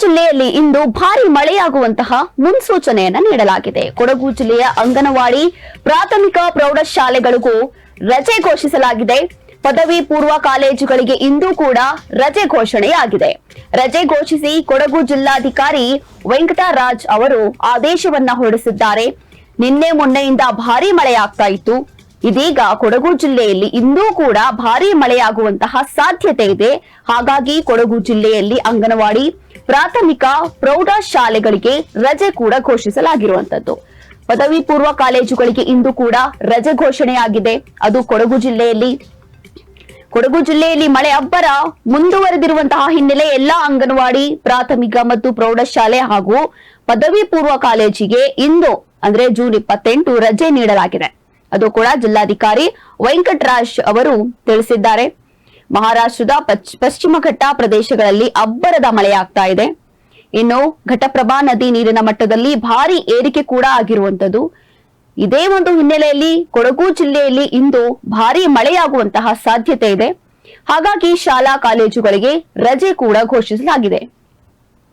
ಜಿಲ್ಲೆಯಲ್ಲಿ ಇಂದು ಭಾರಿ ಮಳೆಯಾಗುವಂತಹ ಮುನ್ಸೂಚನೆಯನ್ನ ನೀಡಲಾಗಿದೆ. ಕೊಡಗು ಜಿಲ್ಲೆಯ ಅಂಗನವಾಡಿ, ಪ್ರಾಥಮಿಕ ಪ್ರೌಢಶಾಲೆಗಳಿಗೂ ರಜೆ ಘೋಷಿಸಲಾಗಿದೆ. ಪದವಿ ಪೂರ್ವ ಕಾಲೇಜುಗಳಿಗೆ ಇಂದು ಕೂಡ ರಜೆ ಘೋಷಣೆಯಾಗಿದೆ. ರಜೆ ಘೋಷಿಸಿ ಕೊಡಗು ಜಿಲ್ಲಾಧಿಕಾರಿ ವೆಂಕಟರಾಜ್ ಅವರು ಆದೇಶವನ್ನ ಹೊರಡಿಸಿದ್ದಾರೆ. ನಿನ್ನೆ ಮೊನ್ನೆಯಿಂದ ಭಾರಿ ಮಳೆಯಾಗ್ತಾ ಇತ್ತು. ಇದೀಗ ಕೊಡಗು ಜಿಲ್ಲೆಯಲ್ಲಿ ಇಂದೂ ಕೂಡ ಭಾರಿ ಮಳೆಯಾಗುವಂತಹ ಸಾಧ್ಯತೆ ಇದೆ. ಹಾಗಾಗಿ ಕೊಡಗು ಜಿಲ್ಲೆಯಲ್ಲಿ ಅಂಗನವಾಡಿ ಪ್ರಾಥಮಿಕ ಪ್ರೌಢಶಾಲೆಗಳಿಗೆ ರಜೆ ಕೂಡ ಘೋಷಿಸಲಾಗಿರುವಂತದ್ದು. ಪದವಿ ಪೂರ್ವ ಕಾಲೇಜುಗಳಿಗೆ ಇಂದು ಕೂಡ ರಜೆ ಘೋಷಣೆಯಾಗಿದೆ. ಅದು ಕೊಡಗು ಜಿಲ್ಲೆಯಲ್ಲಿ ಕೊಡಗು ಜಿಲ್ಲೆಯಲ್ಲಿ ಮಳೆ ಅಬ್ಬರ ಮುಂದುವರೆದಿರುವಂತಹ ಹಿನ್ನೆಲೆ ಎಲ್ಲಾ ಅಂಗನವಾಡಿ, ಪ್ರಾಥಮಿಕ ಮತ್ತು ಪ್ರೌಢಶಾಲೆ ಹಾಗೂ ಪದವಿ ಪೂರ್ವ ಕಾಲೇಜಿಗೆ ಇಂದು, ಅಂದ್ರೆ ಜೂನ್ ಇಪ್ಪತ್ತೆಂಟು ರಜೆ ನೀಡಲಾಗಿದೆ. ಅದು ಕೂಡ ಜಿಲ್ಲಾಧಿಕಾರಿ ವೆಂಕಟರಾಜ್ ಅವರು ತಿಳಿಸಿದ್ದಾರೆ. ಮಹಾರಾಷ್ಟ್ರದ ಪಶ್ಚಿಮ ಘಟ್ಟ ಪ್ರದೇಶಗಳಲ್ಲಿ ಅಬ್ಬರದ ಮಳೆಯಾಗ್ತಾ ಇದೆ. ಇನ್ನು ಘಟಪ್ರಭಾ ನದಿ ನೀರಿನ ಮಟ್ಟದಲ್ಲಿ ಭಾರಿ ಏರಿಕೆ ಕೂಡ ಆಗಿರುವಂತದ್ದು ಇದೇ ಒಂದು ಹಿನ್ನೆಲೆಯಲ್ಲಿ ಕೊಡಗು ಜಿಲ್ಲೆಯಲ್ಲಿ ಇಂದು ಭಾರಿ ಮಳೆಯಾಗುವಂತಹ ಸಾಧ್ಯತೆ ಇದೆ. ಹಾಗಾಗಿ ಶಾಲಾ ಕಾಲೇಜುಗಳಿಗೆ ರಜೆ ಕೂಡ ಘೋಷಿಸಲಾಗಿದೆ.